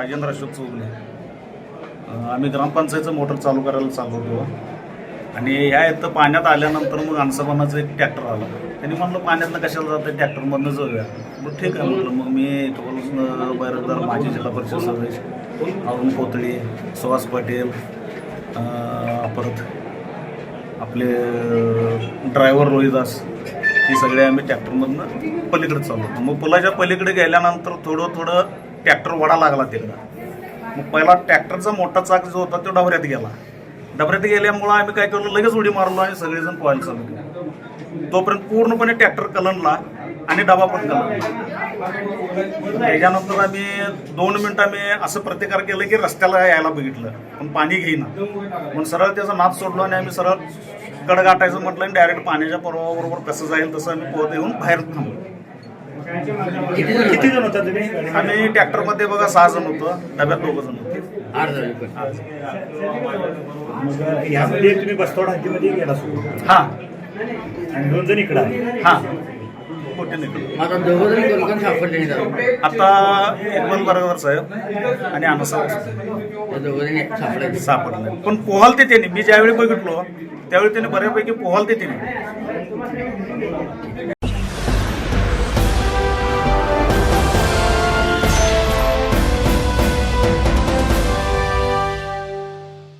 राजेंद्र अशोक चौगले आम्ही ग्रामपंचायतचं मोटर चालू करायला चालवतो आणि ह्या इथं पाण्यात आल्यानंतर मग अंसाबानाचं एक ट्रॅक्टर आला. त्यांनी म्हणलं पाण्यातनं कशाला जातं? ट्रॅक्टरमधनं जाऊया. मग ठीक आहे. म्हटलं मग मी इथं बैरकदार माजी जिल्हा परिषद सदस्य अरुण कोतळी सुहास पटेल परत आपले ड्रायव्हर रोहिदास हे सगळे आम्ही ट्रॅक्टरमधनं पलीकडे चालवतो मग पुलाच्या पलीकडे गेल्यानंतर थोडं थोडं ट्रॅक्टर वडा लागला तिकडं. मग पहिला ट्रॅक्टरचा मोठा चाक जो होता तो डबऱ्यात गेला. डबऱ्यात गेल्यामुळं आम्ही काय केलं लगेच उडी मारलो आणि सगळेजण पोहायला चालू केलं. तोपर्यंत पूर्णपणे ट्रॅक्टर कलनला आणि डबा पण कलंडला. त्याच्यानंतर आम्ही दोन मिनिटं आम्ही असं प्रतिकार केलं की रस्त्याला यायला बघितलं पण पाणी घेईना. म्हणून सरळ त्याचा नाद सोडलो आणि आम्ही सरळ कड गाठायचं म्हटलं आणि डायरेक्ट पाण्याच्या प्रवाहाबरोबर कसं जाईल तसं आम्ही पोहत येऊन बाहेर थांबलो. किती जण होता? तुम्ही? आम्ही ट्रॅक्टरमध्ये बघा सहा जण होतो डब्यात दोघं जण होते. आठ जण मग ह्यामध्ये तुम्ही बसतोड हद्दीमध्ये गेला सुरू हा. आणि दोन जण इकडं आहे हा. आता दोघं जण कोणकोण सापडले आता बरोबर साहेब आणि जण सापडायचे सापडले. पण पोहालते त्यांनी मी ज्यावेळी बघितलो त्यावेळी त्यांनी बऱ्यापैकी पोहालते त्यांनी